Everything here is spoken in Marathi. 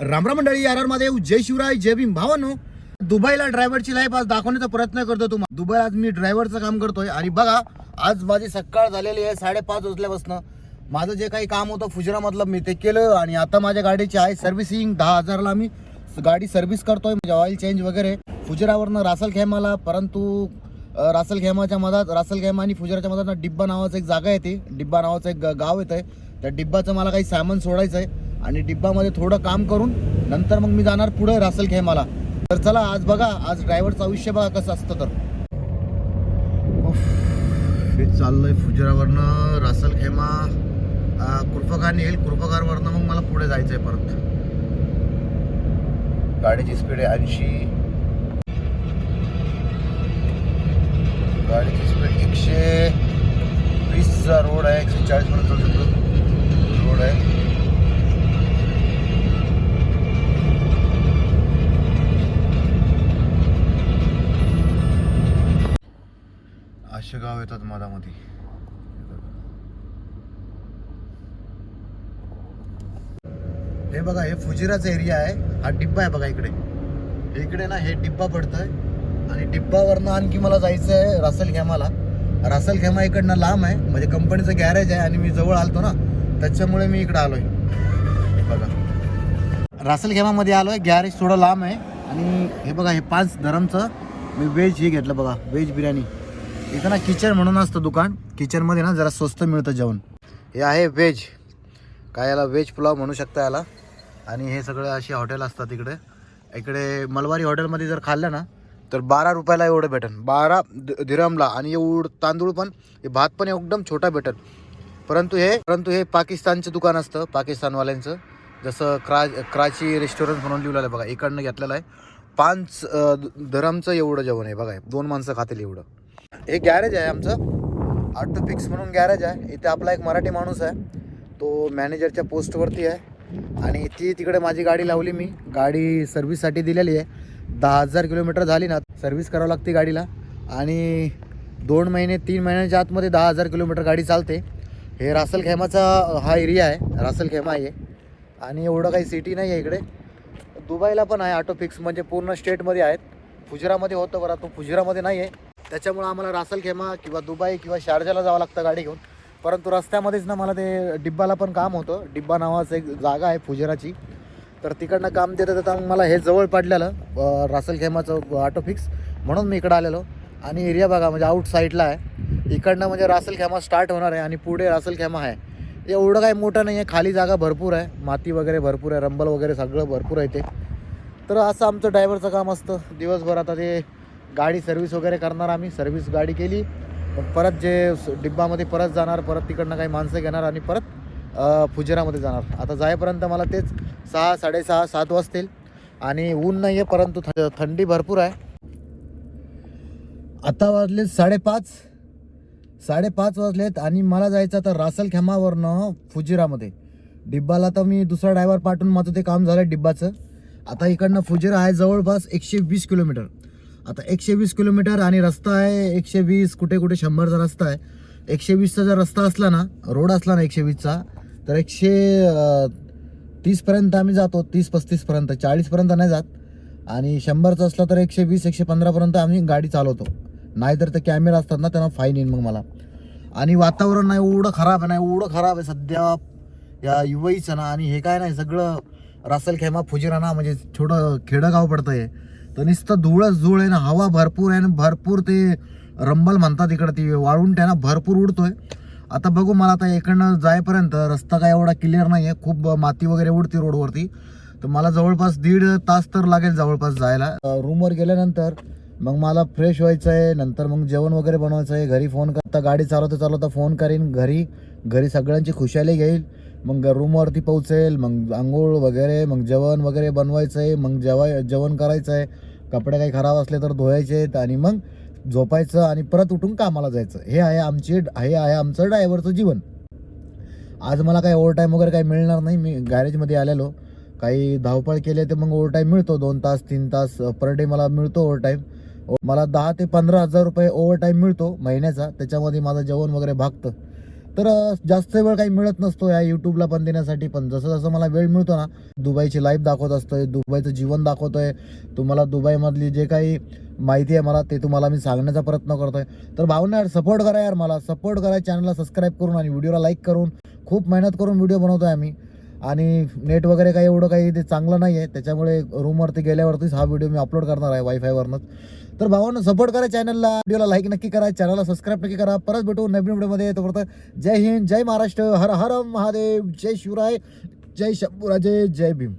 रामराम मंडळी आर आरमध्ये जय शिवराय जय भीम. भावानो दुबईला ड्रायव्हरची लाईफ आज दाखवण्याचा प्रयत्न करतो तुम्हाला दुबई आज मी ड्रायव्हरचं काम करतोय. आणि बघा आज माझी सकाळ झालेली आहे साडेपाच वाजल्यापासून. माझं जे काही काम होतं फुजरामधलं मी ते केलं आणि आता माझ्या गाडीची आहे सर्व्हिसिंग दहा हजारला मी गाडी सर्व्हिस करतोय म्हणजे ऑइल चेंज वगैरे. फुजरावरनं रासल खेमाला परंतु रासल खेमाच्या मधात रासल खेमा आणि फुजराच्या मधात डिब्बा नावाचं एक जागा येते डिब्बा नावाचं एक गाव येतं त्या डिब्बाचं मला काही सामान सोडायचं आहे आणि डिब्बामध्ये थोडं काम करून नंतर मग मी जाणार पुढं रासल खेमाला. तर चला आज बघा आज ड्रायव्हरचं आयुष्य बघा कसं असतं तर. हे चाललंय फुजरावरनं रासल खेमा. कृपकार येईल कृपकारवरनं मग मला पुढे जायचं आहे परत. गाडीची स्पीड आहे ऐंशी. गाडीची स्पीड एकशे वीसचा रोड आहे एकशे चाळीस पर्यंत चालू रोड आहे. गाव येतात मधामध्ये. हे बघा हे फुजिराचा एरिया आहे. हा डिब्बा आहे बघा इकडे. इकडे ना हे डिब्बा पडतंय. आणि डिब्बावरनं आणखी मला जायचं आहे रासल खेमाला रासल खेमा इकडनं लांब आहे. म्हणजे कंपनीचं गॅरेज आहे आणि मी जवळ आलतो ना त्याच्यामुळे मी इकडे आलोय. बघा. रासल खेमामध्ये आलोय. गॅरेज थोडं लांब आहे. आणि हे बघा हे पाच धरमचं मी व्हेज हे घेतलं बघा. व्हेज बिर्याणी. इथं ना किचन म्हणून असतं दुकान. किचनमध्ये ना जरा स्वस्त मिळतं जेवण. हे आहे व्हेज काय याला व्हेज पुलाव म्हणू शकता याला. आणि हे सगळं अशी हॉटेल असतात इकडे. इकडे मलबारी हॉटेलमध्ये जर खाल्लं ना तर बारा रुपयाला एवढं भेटन. बारा धिरमला आणि एवढं तांदूळ पण हे भात पण एकदम छोटा भेटन. परंतु हे परंतु हे पाकिस्तानचं दुकान असतं पाकिस्तानवाल्यांचं. जसं क्रा क्राची रेस्टॉरंट म्हणून लिहिलेलं आहे बघा. इकडनं घेतलेलं आहे. पाच धरमचं एवढं जेवण आहे बघा. दोन माणसं खातील एवढं. हे गॅरेज आहे आमचं. आटो फिक्स म्हणून गॅरेज आहे. इथे आपला एक मराठी माणूस आहे. तो मॅनेजरच्या पोस्टवरती आहे. आणि ती तिकडे माझी गाडी लावली मी. गाडी सर्व्हिससाठी दिलेली आहे. दहा हजार किलोमीटर झाली ना सर्व्हिस करावं लागते गाडीला. आणि दोन महिने तीन महिन्याच्या आतमध्ये दहा हजार किलोमीटर गाडी चालते. हे रासल खेमाचा हा एरिया आहे. रासल खेमा आहे आणि एवढं काही सिटी नाही आहे इकडे. दुबईला पण आहे ऑटो फिक्स म्हणजे पूर्ण स्टेटमध्ये आहेत. फुजरामध्ये होतं बरं तो फुजरामध्ये नाही आहे. त्याच्यामुळं आम्हाला रासल खेमा किंवा दुबई किंवा शारजाला जावं लागतं गाडी घेऊन. परंतु रस्त्यामध्येच ना मला ते डिब्बाला पण काम होतं. डिब्बा नावाचं एक जागा आहे फुजेराची. तर तिकडनं काम देतं देता मला हे जवळ पडलेलं रासलखेमाचं रासल खेमाचं ऑटो फिक्स म्हणून मी इकडं आलेलो. आणि एरिया बघा म्हणजे आउट साईडला आहे. इकडनं म्हणजे रासल खेमा स्टार्ट होणार आहे आणि पुढे रासल खेमा आहे. एवढं काही मोठं नाही आहे खाली जागा भरपूर आहे. माती वगैरे भरपूर आहे रंबल वगैरे सगळं भरपूर आहे ते तर असं आमचं ड्रायव्हरचं काम असतं. दिवसभर आता ते गाडी सर्व्हिस वगैरे करणार आम्ही. सर्व्हिस गाडी केली. परत जे डिब्बामध्ये परत जाणार परत तिकडनं काही माणसं घेणार आणि परत फुजेरामध्ये जाणार. आता जायपर्यंत मला तेच सहा साडेसहा सात वाजतील. आणि ऊन नाही आहे परंतु थ- थंडी भरपूर आहे. आता वाजले साडेपाच. साडेपाच वाजलेत आणि मला जायचं आता रासलखेमावरनं फुजिरामध्ये. डिब्बाला तर मी दुसरा ड्रायव्हर पाठवून माझं ते काम झालं डिब्बाचं. आता इकडनं फुजिरा आहे जवळपास एकशे वीस किलोमीटर. आता एकशे वीस किलोमीटर आणि रस्ता आहे एकशे वीस कुठे कुठे शंभरचा रस्ता आहे. एकशे वीसचा जर रस्ता असला ना रोड असला ना एकशे वीसचा तर एकशे तीसपर्यंत आम्ही जातो तीस पस्तीसपर्यंत चाळीसपर्यंत नाही जात. आणि शंभरचा असला तर एकशे वीस एकशे पंधरापर्यंत आम्ही गाडी चालवतो. नाहीतर ते कॅमेरा असतात ना त्यांना फाईन येईन मग मला. आणि वातावरण नाही एवढं खराब आहे ना एवढं खराब आहे सध्या. या युवईचं ना आणि हे काय नाही सगळं रासल खेमा फुजिराना म्हणजे छोटं खेडंगाव पडतं आहे तर नुसतं धुळच धूळ आहे ना हवा भरपूर आहे ना भरपूर ते रंबल म्हणतात इकडं ती वाळून त्यांना भरपूर उडतोय. आता बघू मला आता इकडनं जायपर्यंत रस्ता काय एवढा क्लिअर नाही आहे खूप माती वगैरे उडते रोडवरती. तर मला जवळपास दीड तास तर लागेल जवळपास जायला. रूमवर गेल्यानंतर मग मला फ्रेश व्हायचं आहे नंतर मग जेवण वगैरे बनवायचं आहे घरी फोन करता गाडी चालवता चालवता फोन करीन घरी घरी सगळ्यांची खुशाली घेईल. मग रूमवरती पोहोचेल मग आंघोळ वगैरे मग जेवण वगैरे बनवायचं आहे मग जेवाय जेवण करायचं आहे कपडे काही खराब असले तर धुवायचे आहेत आणि मग झोपायचं आणि परत उठून कामाला जायचं. हे आहे आमची हे आहे आमचं ड्रायव्हरचं जीवन. आज मला काही ओव्हर टाईम वगैरे काही मिळणार नाही. मी गॅरेजमध्ये आलेलो. काही धावपळ केले तर मग ओव्हर टाईम मिळतो. दोन तास तीन तास पर डे मला मिळतो ओव्हर टाईम मला दहा ते पंधरा हजार रुपये ओव्हर टाईम मिळतो महिन्याचा. त्याच्यामध्ये माझं जेवण वगैरे भागतं. तर जास्त वेळ काही मिळत नसतो या यूट्यूबला पण देण्यासाठी. पण जसं जसं मला वेळ मिळतो ना दुबईची लाईफ दाखवत असतोय दुबईचं जीवन दाखवतोय. तुम्हाला दुबईमधली जे काही माहिती आहे मला ते तुम्हाला मी सांगण्याचा प्रयत्न करतोय. तर भावना यार सपोर्ट करा यार मला. सपोर्ट करा चॅनलला सबस्क्राईब करून आणि व्हिडिओला लाईक करून. खूप मेहनत करून व्हिडिओ बनवतोय आम्ही. आणि नेट वगैरे काही एवढं काही ते चांगलं नाही आहे त्याच्यामुळे रूमवरती गेल्यावरतीच हा व्हिडिओ मी अपलोड करणार आहे वायफायवरनंच तर भावांनो सपोर्ट करा चॅनलला व्हिडिओला लाईक नक्की करा. चॅनलला सबस्क्राईब नक्की करा. परत भेटू नवीन व्हिडिओमध्ये तोपर्यंत जय हिंद जय महाराष्ट्र. हर हर महादेव. जय शिवराय. जय शंभूराजे. जय भीम.